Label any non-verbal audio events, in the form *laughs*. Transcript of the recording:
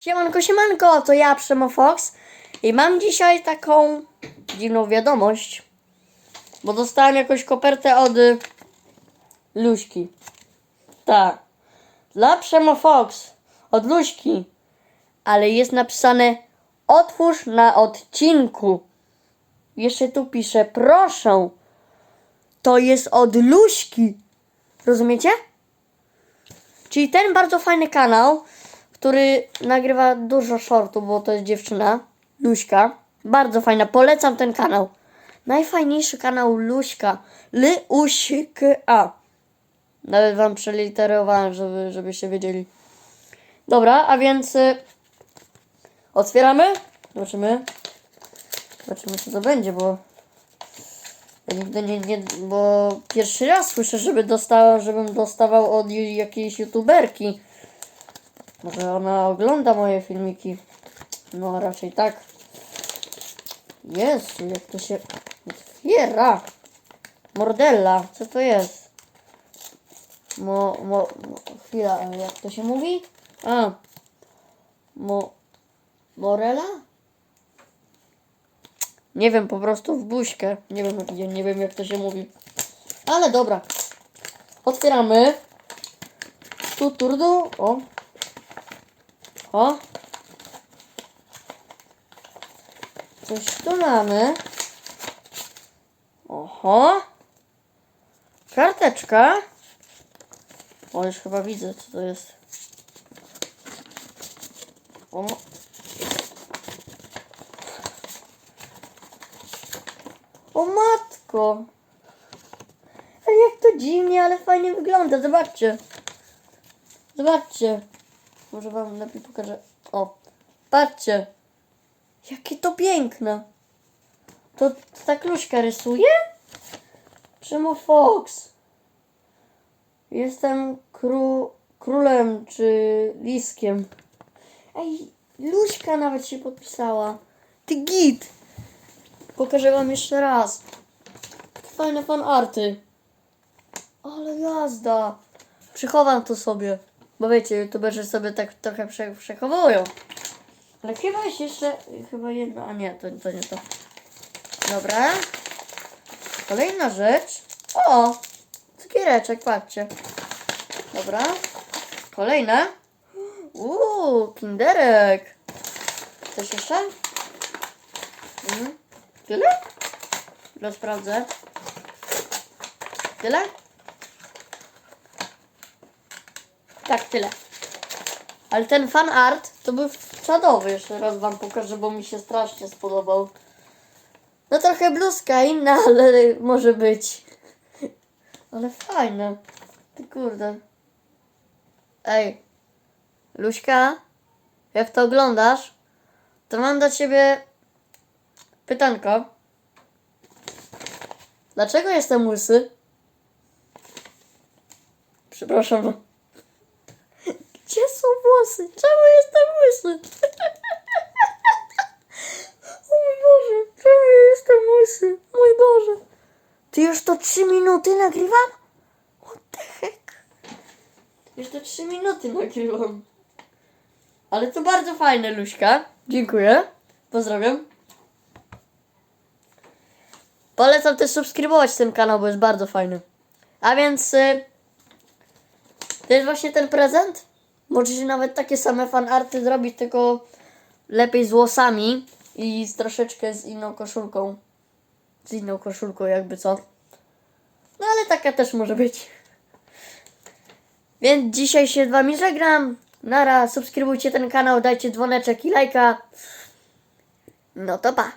Siemanko, siemanko, to ja, Przemo Fox i mam dzisiaj taką dziwną wiadomość, bo dostałem jakąś kopertę od y, Luśki. Tak, dla Przemo Fox, od Luśki, ale jest napisane otwórz na odcinku. Jeszcze tu pisze, proszę, to jest od Luśki. Rozumiecie? Czyli ten bardzo fajny kanał, który nagrywa dużo shortów, bo to jest dziewczyna, Luśka. Bardzo fajna, polecam ten kanał. Najfajniejszy kanał Luśka. L-U-S-K-A. Nawet wam przeliterowałem, żeby, żebyście wiedzieli. Dobra, a więc y, otwieramy. Zobaczymy. Zobaczymy co to będzie, bo ja nigdy nie, nie, bo pierwszy raz słyszę, żeby dostała, żebym dostawał od jakiejś youtuberki. Może ona ogląda moje filmiki. No raczej tak. Jezu, jak to się otwiera. Mordella, co to jest? Mo, mo, mo, chwila, jak to się mówi? A. Mo, morela? Nie wiem, po prostu w buźkę. Nie wiem, nie wiem jak to się mówi. Ale dobra. Otwieramy. Tu turdu. O. O. Coś tu mamy. Oho. Karteczka. O, już chyba widzę, co to jest. O. O matko. Ale jak to dziwnie, ale fajnie wygląda. Zobaczcie. Zobaczcie. Może wam lepiej pokażę. O, patrzcie. Jakie to piękne. To, ta kluśka rysuje? Przemo Fox. Jestem kró, królem czy liskiem. Ej, Luśka nawet się podpisała. Ty git. Pokażę wam jeszcze raz. Fajne fanarty. Ale jazda. Przychowam to sobie. Bo wiecie, youtuberzy sobie tak trochę prze, przechowują. Ale chyba jest jeszcze, chyba jedno, a nie, to, to nie to. Dobra. Kolejna rzecz. O! Cukiereczek, patrzcie. Dobra. Kolejne. Uuu, kinderek. Coś jeszcze? Mhm. Tyle? No sprawdzę. Tyle? Tak, tyle. Ale ten fan art to był czadowy. Jeszcze raz wam pokażę, bo mi się strasznie spodobał. No trochę bluzka inna, *laughs* ale może być. Ale fajne. Ty kurde. Ej. Luśka, jak to oglądasz, to mam do ciebie pytanko. Dlaczego jestem łysy? Przepraszam. Są włosy? Czemu jestem łysy? *laughs* o mój Boże, czemu jestem łysy? Mój Boże. Ty już to 3 minuty nagrywam? What the heck? Już to 3 minuty nagrywam. Ale to bardzo fajne, Luśka. Dziękuję. Pozdrawiam. Polecam też subskrybować ten kanał, bo jest bardzo fajny. A więc y, to jest właśnie ten prezent. Możecie nawet takie same fanarty zrobić, tylko lepiej z włosami i z troszeczkę z inną koszulką. Z inną koszulką, jakby co. No ale taka też może być. Więc dzisiaj się z wami żegnam. Nara, subskrybujcie ten kanał, dajcie dzwoneczek i lajka. No to pa.